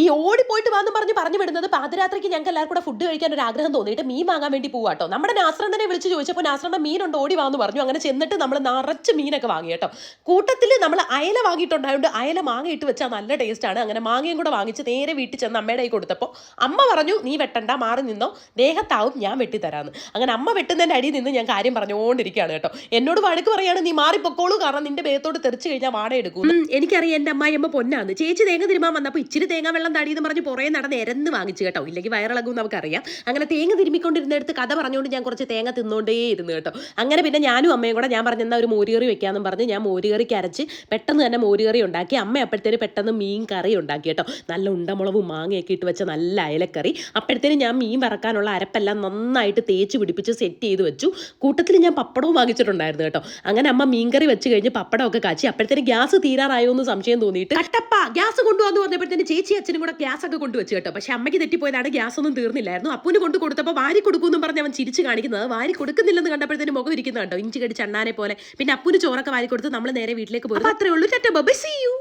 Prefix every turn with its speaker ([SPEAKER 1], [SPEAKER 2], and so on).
[SPEAKER 1] ഈ ഓടിപ്പോയിട്ട് വാന്ന് പറഞ്ഞ് പറഞ്ഞു വിടുന്നത് പാതിരാത്രിക്ക് ഞങ്ങൾക്ക് എല്ലാവർക്കും കൂടെ ഫുഡ് കഴിക്കാൻ ഒരു ആഗ്രഹം തോന്നിയിട്ട് മീൻ വാങ്ങാൻ വേണ്ടി പോവാട്ടോ നമ്മുടെ നാസ്രണ്ടനെ വിളിച്ച് ചോദിച്ചപ്പോൾ നാസ്രം മീൻ ഉണ്ട്? ഓടി വാന്ന് പറഞ്ഞു. അങ്ങനെ ചെന്നിട്ട് നമ്മൾ നിറച്ച് മീനൊക്കെ വാങ്ങി കേട്ടോ കൂട്ടത്തിൽ നമ്മൾ അയല വാങ്ങിയിട്ടുണ്ടായതുകൊണ്ട് അയല മാങ്ങ ഇട്ട് വെച്ചാൽ നല്ല ടേസ്റ്റാണ് അങ്ങനെ മാങ്ങയും കൂടെ വാങ്ങിച്ച് നേരെ വീട്ടിൽ ചെന്ന് അമ്മയുടെ കൈ കൊടുത്തപ്പോൾ അമ്മ പറഞ്ഞു നീ വെട്ടണ്ട മാറി നിന്നോ. ദേഹത്താവും ഞാൻ വെട്ടിത്തരാന്ന് അങ്ങനെ അമ്മ വെട്ടുന്നതിന്റെ അടിയിൽ നിന്ന് ഞാൻ കാര്യം പറഞ്ഞുകൊണ്ടിരിക്കുകയാണ് കേട്ടോ എന്നോട് വഴക്ക് പറയാണ് നീ മാറിപ്പൊക്കോളൂ. കാരണം നിന്റെ ദേഹത്തോട് തെറിച്ച് കഴിഞ്ഞാൽ വാട എടുക്കും എനിക്കറിയാം എന്റെ അമ്മായിയമ്മ പൊന്നാന്ന്. ചേച്ചി തേങ്ങ തിരുമാൻ വന്നപ്പോൾ ഇച്ചിരി തേങ്ങ വെള്ളം തടിയെന്ന് പറഞ്ഞ് പുറകെ നടന്ന് ഇരന്ന് വാങ്ങിച്ചു കേട്ടോ. ഇല്ലെങ്കിൽ വയറിളകും നമുക്കറിയാം. അങ്ങനെ തേങ്ങ തിരുമ്മിക്കൊണ്ടിരുന്നെടുത്ത് കഥ പറഞ്ഞുകൊണ്ട് ഞാൻ കുറച്ച് തേങ്ങ തിന്നുകൊണ്ടേ ഇരുന്നു കേട്ടോ. അങ്ങനെ പിന്നെ ഞാനും അമ്മയും കൂടെ ഞാൻ പറഞ്ഞ ഒരു മോരുകറി വെക്കാമെന്നും പറഞ്ഞ് ഞാൻ മോരുകറിക്ക് അരച്ച് പെട്ടെന്ന് തന്നെ മോരുകറി ഉണ്ടാക്കി. അമ്മ അപ്പോഴത്തേന് പെട്ടെന്ന് മീൻ കറി ഉണ്ടാക്കി കേട്ടോ. നല്ല ഉണ്ടമുളകും മാങ്ങയൊക്കെ ഇട്ട് വെച്ച നല്ല അയലക്കറി. അപ്പോഴത്തേന് ഞാൻ മീൻ വറക്കാനുള്ള അരപ്പെല്ലാം നന്നായിട്ട് തേച്ച് പിടിപ്പിച്ച് സെറ്റ് ചെയ്ത് വെച്ചു. കൂട്ടത്തിൽ ഞാൻ പപ്പടവും വാങ്ങിച്ചിട്ടുണ്ടായിരുന്നു കേട്ടോ. അങ്ങനെ അമ്മ മീൻകറി വെച്ച് കഴിഞ്ഞ് പപ്പടമൊക്കെ കാച്ചി. അപ്പോഴത്തേന് ഗ്യാസ് തീരാറായോ എന്ന് സംശയം തോന്നിയിട്ട് കട്ടപ്പ ഗ്യാസ് കൊണ്ടുവന്നു പറഞ്ഞപ്പോഴത്തേന് ചേച്ചി അച്ഛനും കൂടെ ഗ്യാസ് ഒക്കെ കൊണ്ടുവച്ചു കേട്ടോ. പക്ഷെ അമ്മയ്ക്ക് തെറ്റിപ്പോയതാണ് ഗ്യാസ് ഒന്നും തീർന്നില്ലായിരുന്നു. അപ്പൂന് കൊണ്ട് കൊടുത്തപ്പോൾ വാരി കൊടുക്കുമെന്നും പറഞ്ഞ് അവൻ ചിരിച്ച് കാണിക്കുന്നത്. വാരി കൊടുക്കുന്നില്ലെന്ന് കണ്ടപ്പോഴത്തേന് മുഖം ഇരിക്കുന്നുണ്ടോ ഇഞ്ചി കടിച്ച് അണ്ണാനെ പോലെ. പിന്നെ അപ്പൂന് ചോറൊക്കെ വാരി കൊടുത്ത് നമ്മൾ നേരെ വീട്ടിലേക്ക് പോയി അത്രേ ഉള്ളൂ. ചേട്ടാ ബൈ സീ യു.